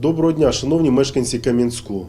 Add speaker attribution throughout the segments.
Speaker 1: Доброго дня, шановні мешканці Кам'янського.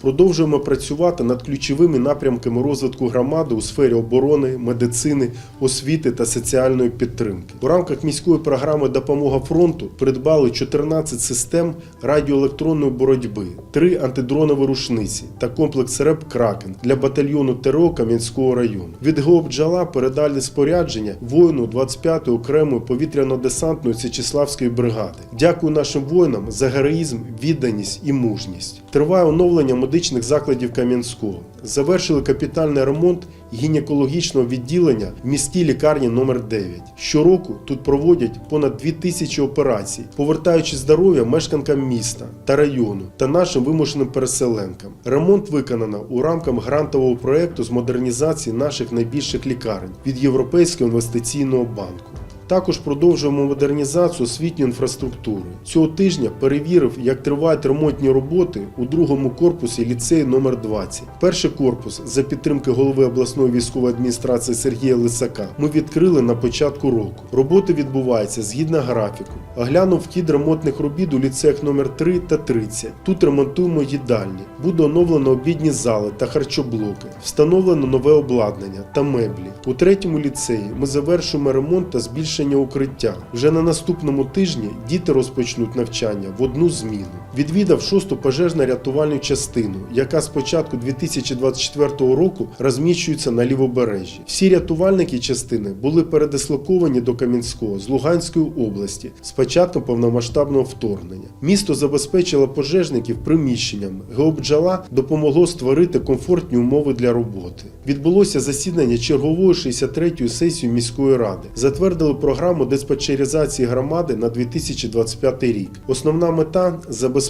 Speaker 1: Продовжуємо працювати над ключовими напрямками розвитку громади у сфері оборони, медицини, освіти та соціальної підтримки. У рамках міської програми Допомога фронту придбали 14 систем радіоелектронної боротьби, 3 антидронові рушниці та комплекс РЕП Кракен для батальйону ТРО Кам'янського району. Від ГО «Бджола» передали спорядження воїну 25-ї окремої повітряно-десантної Січеславської бригади. Дякую нашим воїнам за героїзм, відданість і мужність. Триває оновлення медичних закладів Кам'янського. Завершили капітальний ремонт гінекологічного відділення в міській лікарні номер 9 Щороку тут проводять понад 2000 операцій, повертаючи здоров'я мешканкам міста та району та нашим вимушеним переселенкам. Ремонт виконано у рамках грантового проекту з модернізації наших найбільших лікарень від Європейського інвестиційного банку. Також продовжуємо модернізацію освітньої інфраструктури. Цього тижня перевірив, як тривають ремонтні роботи у другому корпусі ліцею номер 20 Перший корпус за підтримки голови обласної військової адміністрації Сергія Лисака ми відкрили на початку року. Роботи відбуваються згідно графіку. Оглянув хід ремонтних робіт у ліцеях номер 3 та 30. Тут ремонтуємо їдальні. Буде оновлено обідні зали та харчоблоки. Встановлено нове обладнання та меблі. У третьому ліцеї ми завершуємо ремонт та збільшення укриття. Вже на наступному тижні діти розпочнуть навчання в одну зміну. Відвідав шосту пожежно-рятувальну частину, яка з початку 2024 року розміщується на лівобережжі. Всі рятувальники частини були передислоковані до Кам'янського з Луганської області з початком повномасштабного вторгнення. Місто забезпечило пожежників приміщеннями. Геобджала допомогло створити комфортні умови для роботи. Відбулося засідання чергової 63-ї сесії міської ради. Затвердили програму диспетчеризації громади на 2025 рік. Основна мета забезпечення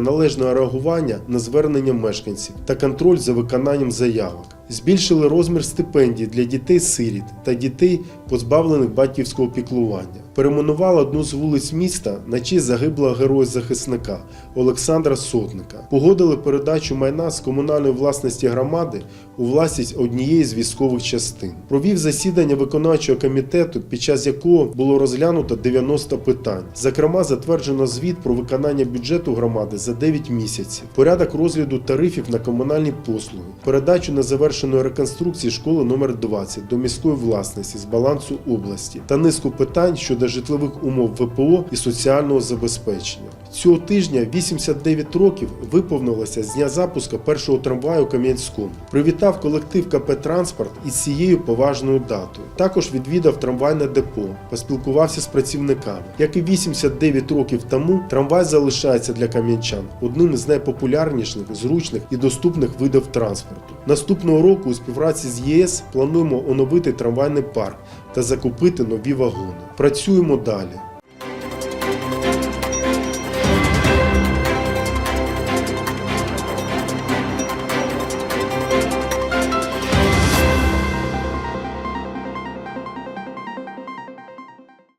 Speaker 1: належного реагування на звернення мешканців та контроль за виконанням заявок. Збільшили розмір стипендій для дітей-сиріт та дітей, позбавлених батьківського піклування. Перейменували одну з вулиць міста на честь загиблого героя-захисника Олександра Сотника. Погодили передачу майна з комунальної власності громади у власність однієї з військових частин. Провів засідання виконавчого комітету, під час якого було розглянуто 90 питань. Зокрема, затверджено звіт про виконання бюджету громади за 9 місяців, порядок розгляду тарифів на комунальні послуги, передачу незавершеної реконструкції школи номер 20 до міської власності з балансу області та низку питань щодо житлових умов ВПО і соціального забезпечення. Цього тижня 89 років виповнилося з дня запуску першого трамваю у Кам'янському. Привітав колектив КП Транспорт із цією поважною датою. Також відвідав трамвайне депо, поспілкувався з працівниками. Як і 89 років тому, трамвай залишається для кам'янчан одним із найпопулярніших, зручних і доступних видів транспорту. Наступного року у співпраці з ЄС плануємо оновити трамвайний парк та закупити нові вагони. Працюємо далі.